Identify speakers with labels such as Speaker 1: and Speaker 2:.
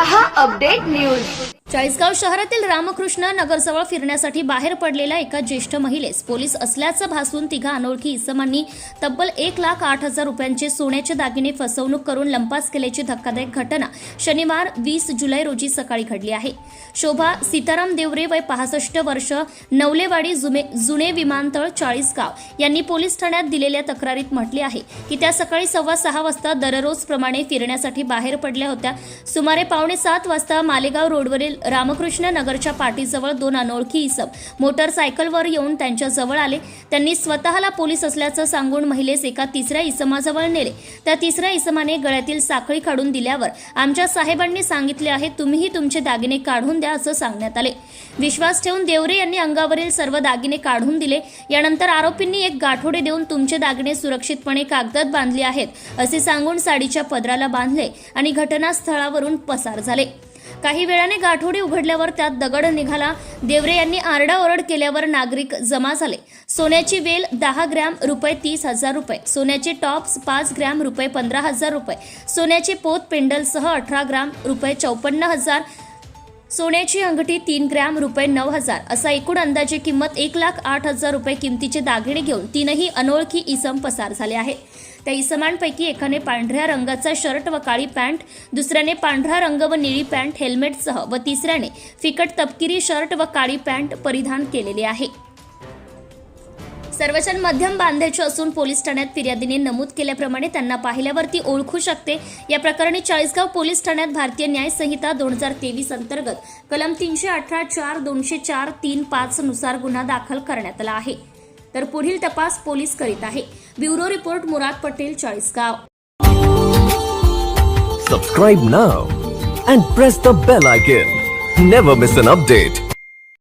Speaker 1: रहा update news Chalisgaon शहरातील रामकृष्ण नगरजवळ फिरण्यासाठी बाहेर पडलेल्या एका ज्येष्ठ महिलेस पोलीस असल्याचं भासून तिघा अनोळखी इसमांनी तब्बल एक लाख आठ हजार रुपयांचे सोन्याचे दागिने फसवणूक करून लंपास केल्याची धक्कादायक घटना शनिवार वीस जुलै रोजी सकाळी घडली आहे. शोभा सीताराम देवरे वय पासष्ट वर्ष नवलेवाडी जुमे जुने विमानतळ चाळीसगाव यांनी पोलीस ठाण्यात दिलेल्या तक्रारीत म्हटले आहे की त्या सकाळी सव्वा सहा वाजता दररोजप्रमाणे फिरण्यासाठी बाहेर पडल्या होत्या. सुमारे पावणे सात वाजता मालेगाव रोडवरील रामकृष्ण नगरच्या पाटीजवळ दोन अनोळखी इसम मोटरसायकलवर येऊन त्यांच्याजवळ आले. त्यांनी स्वतःला पोलीस असल्याचं सांगून महिलेस एका तिसऱ्या इसमाजवळ नेले. त्या तिसऱ्या इसमाने गळ्यातील साखळी काढून दिल्यावर आमच्या साहेबांनी सांगितले आहे तुम्हीही तुमचे दागिने काढून द्या असं सांगण्यात आले. विश्वास ठेवून देवरे यांनी अंगावरील सर्व दागिने काढून दिले. यानंतर आरोपींनी एक गाठोडे देऊन तुमचे दागिने सुरक्षितपणे कागदात बांधले आहेत असे सांगून साडीच्या पदराला बांधले आणि घटनास्थळावरून पसार झाले. काही वेळाने गाठोडी उघडल्यावर त्यात दगड निघाला. देवरे यांनी आरडाओरड केल्यावर नागरिक जमा झाले. सोन्याची वेल दहा ग्रॅम रुपये तीस हजार रुपये. सोन्याचे टॉप्स पाच ग्रॅम रुपये पंधरा हजार रुपये. सोन्याचे पोत पेंडलसह अठरा ग्राम रुपये चौपन्न हजार. सोन्याची अंगठी तीन ग्रॅम रुपये नऊ हजार. असा एकूण अंदाजे किंमत एक लाख आठ हजार रुपये किमतीचे दागिने घेऊन तीनही अनोळखी इसम पसार झाले आहेत त्या इसमांपैकी एकाने पांढऱ्या रंगाचा शर्ट व काळी पॅन्ट दुसऱ्याने पांढरा रंग व निळी पॅन्ट हेल्मेटसह व तिसऱ्याने फिकट तपकिरी शर्ट व काळी पॅन्ट परिधान केलेले आहे. सर्वजण मध्यम बांधेचे असून पोलीस ठाण्यात फिर्यादीने नमूद केल्याप्रमाणे त्यांना पाहिल्यावर ती ओळखू शकते. या प्रकरणी चाळीसगाव पोलीस ठाण्यात भारतीय न्याय संहिता दोन हजार तेवीस अंतर्गत कलम तीनशे अठरा चार दोनशे चार तीन पाच नुसार गुन्हा दाखल करण्यात आला आहे. तर पुढील तपास पोलीस करीत आहे. Bureau report Murad Patel Chalisgaon.
Speaker 2: Subscribe now and press the bell icon never miss an update